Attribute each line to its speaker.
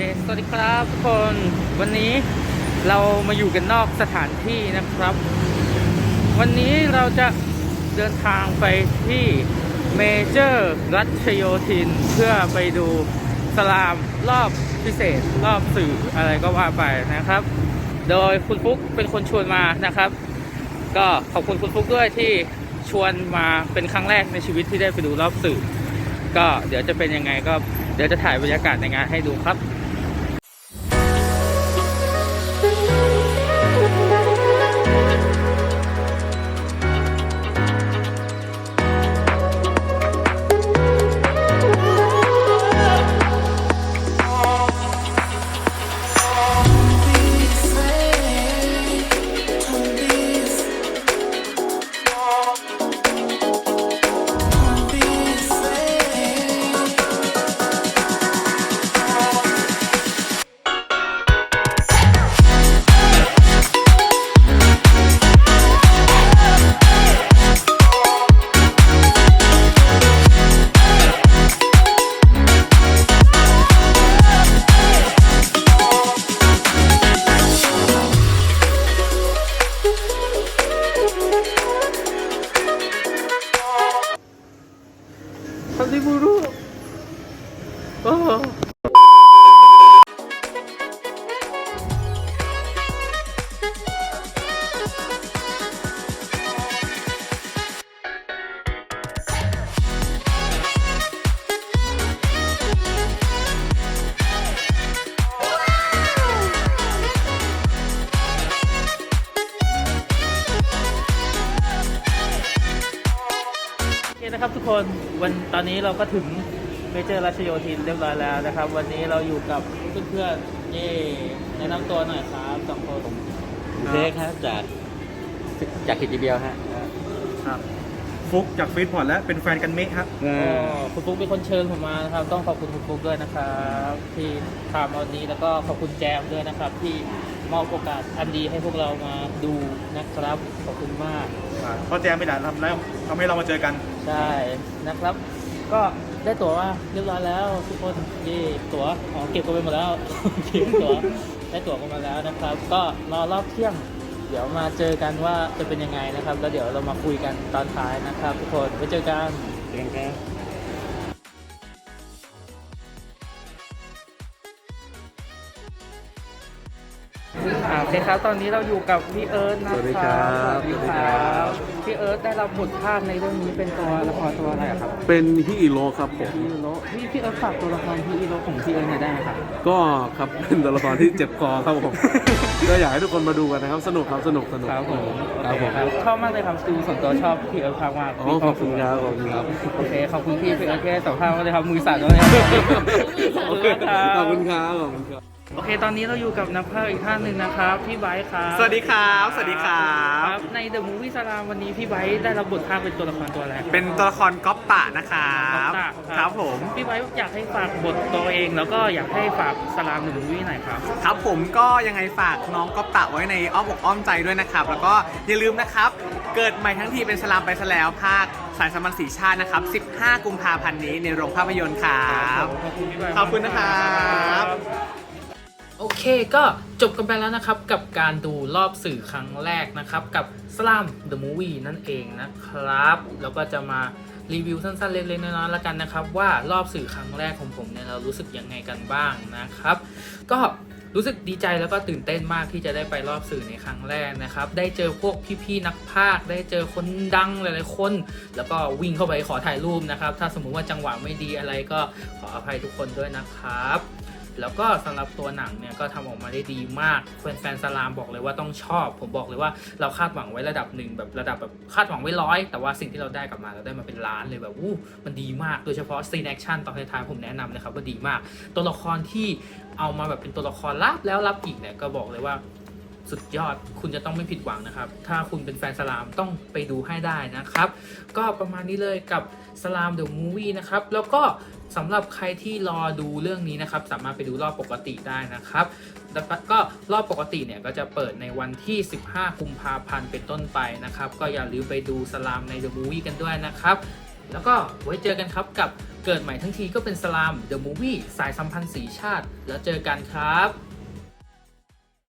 Speaker 1: สวัสดีครับทุกคนวันนี้เรามาอยู่กันนอกสถานที่นะครับ วันนี้เราจะเดินทางไปที่เมเจอร์รัชโยธิน เพื่อไปดูสลามรอบพิเศษ รอบสื่ออะไรก็ว่าไปนะครับ โดยคุณฟุกเป็นคนชวนมานะครับ ก็ขอบคุณคุณฟุกด้วยที่ชวนมาเป็นครั้งแรกในชีวิตที่ได้ไปดูรอบสื่อ ก็เดี๋ยวจะเป็นยังไงก็เดี๋ยวจะถ่ายบรรยากาศในงานให้ดูครับ ทำดิ เคนะครับทุกคนวันตอนนี้เราก็ถึงเมเจอร์รัชโยธินเรียบร้อยแล้วนะครับ วันนี้เราอยู่กับเพื่อนๆเย่แนะนำตัวหน่อยครับสองคน
Speaker 2: เค้กครับจากจากคิดจีเบียวฮะ
Speaker 3: ครับ ฟุกจากฟีดพอร์ตและเป็นแฟนกันเมะครับ
Speaker 1: ก็คุณฟุ๊กเป็นคนเชิญผมมานะครับ ต้องขอบคุณคุณฟุ๊กด้วยนะครับที่พามาวันนี้แล้วก็ขอบคุณแจมด้วยนะครับ ที่มอบโอกาสอันดีให้พวกเรามาดูนะครับขอบคุณมาก
Speaker 3: เพราะแจมไม่ได้ทำแล้วทำให้เรามาเจอกัน
Speaker 1: ใช่นะครับ ก็ได้ตั๋วว่าเรียบร้อยแล้วทุกคนเย่ตั๋วอ๋อเก็บกันไปหมดแล้ว เก็บตั๋วได้ตั๋วกันมาแล้วนะครับ ก็รอรอบเที่ยง เดี๋ยวมาเจอกันว่าจะเป็นยังไงนะครับ แล้วเดี๋ยวเรามาคุยกันตอนท้ายนะครับ ทุกคนไว้เจอกัน
Speaker 2: เค้กครับ
Speaker 1: อ่าโอเคครับตอนนี้เราอยู่กับพี่เอิร์ธนะครับ
Speaker 2: สวัสดีครับ
Speaker 1: สวัสดีครับพี่เอิร์ธได้รับบทภาคในเรื่องนี้เป็นตัวละครตัวอะไรอะครับ
Speaker 4: เป็นฮิอิโร่ครับผม
Speaker 1: พี่โรพี่พี่เอิร์ธฝากตัวละครพี่อีโรของพี่เอิร์ธหน่อยได้ไหมครับ
Speaker 4: ก็ครับเป็นตัวละครที่เจ็บคอครับผม ก็อยากให้ทุกคนมาดูกันนะครับ สนุกครับสนุกสนุก
Speaker 1: ครับผม
Speaker 4: ครับผม
Speaker 1: ครับชอบมากเลยครับดูส่วนตัวชอบพี่เอิร์ธภาคมาก
Speaker 4: อ๋อขอบคุณครับขอบคุณครับ
Speaker 1: โอเคขอบคุณพี่พี่เอิร์ธที่ให้สัมภาษณ์มากเลยครับมือสั่นเลยครับขอบคุณมากครับ
Speaker 4: ขอบคุณครับขอบคุณครับ
Speaker 1: โอเค ตอนนี้เราอยู่กับนักพากย์อีกท่านหนึ่งนะครับ พี่ไบร์ทครับ
Speaker 3: สวัสดีครับ สวัสดีครับ
Speaker 1: ครับในเดอะมูฟวี่สลามวันนี้พี่ไบร์ทได้รับบทภาคเป็นตัวละครตัวอะไรครับ
Speaker 3: เป็นตัวละครก๊อปปะนะครับ
Speaker 1: ครับ
Speaker 3: ครับผม
Speaker 1: พี่ไบร์ทอยากให้ฝากบทตัวเอง แล้วก็อยากให้ฝากสลามเดอะมูฟวี่หน่อยครับ
Speaker 5: ครับผมก็ยังไงฝากน้องก๊อปตะไว้ในอ้อมอกอ้อมใจด้วยนะครับ แล้วก็อย่าลืมนะครับ เกิดใหม่ทั้งทีเป็นสลามไปซะแล้วภาคสายสามัญสีชาตินะครับ 15 กุมภาพันธ์นี้ในโรงภาพยนตร์ครับ
Speaker 1: ขอบคุณพี่ไบร์ท
Speaker 5: ขอบคุณนะครับ
Speaker 1: โอเคก็จบกันไปแล้วนะครับ กับการดูรอบสื่อครั้งแรกนะครับ กับ Slam the Movie นั่นเองนะครับ แล้วก็จะมารีวิวสั้นๆเล็กๆน้อยๆแล้วกันนะครับ ว่ารอบสื่อครั้งแรกของผมเนี่ยเรารู้สึกยังไงกันบ้างนะครับ ก็รู้สึกดีใจแล้วก็ตื่นเต้นมากที่จะได้ไปรอบสื่อในครั้งแรกนะครับ ได้เจอพวกพี่ๆนักพากย์ได้เจอคนดังหลายๆคน แล้วก็วิ่งเข้าไปขอถ่ายรูปนะครับ ถ้าสมมุติว่าจังหวะไม่ดีอะไรก็ขออภัยทุกคนด้วยนะครับ แล้วก็สำหรับตัวหนังเนี่ยก็ทำออกมาได้ดีมากแฟนๆสลามบอกเลยว่าต้องชอบ ผมบอกเลยว่าเราคาดหวังไว้ระดับหนึ่งแบบระดับแบบคาดหวังไว้ร้อยแต่ว่าสิ่งที่เราได้กลับมาเราได้มาเป็นล้านเลยแบบอู้มันดีมากโดยเฉพาะซีนแอคชั่นตอนท้ายๆผมแนะนำนะครับว่าดีมาก ตัวละครที่เอามาแบบเป็นตัวละครลับแล้วลับอีกเนี่ยก็บอกเลยว่าสุดยอดคุณจะต้องไม่ผิดหวังนะครับ ถ้าคุณเป็นแฟนสลามต้องไปดูให้ได้นะครับ ก็ประมาณนี้เลยกับสลามเดอะมูวี่นะครับ แล้วก็ สำหรับใครที่รอดูเรื่องนี้นะครับ สามารถไปดูรอบปกติได้นะครับ แล้วก็รอบปกติเนี่ยก็จะเปิดในวันที่ 15 กุมภาพันธ์เป็นต้นไปนะครับ ก็อย่าลืมไปดูสลามในเดอะมูวี่กันด้วยนะครับ แล้วก็ไว้เจอกันครับกับเกิดใหม่ทั้งทีก็เป็นสลามเดอะมูวี่สายสัมพันธ์สีชาติ แล้วเจอกันครับ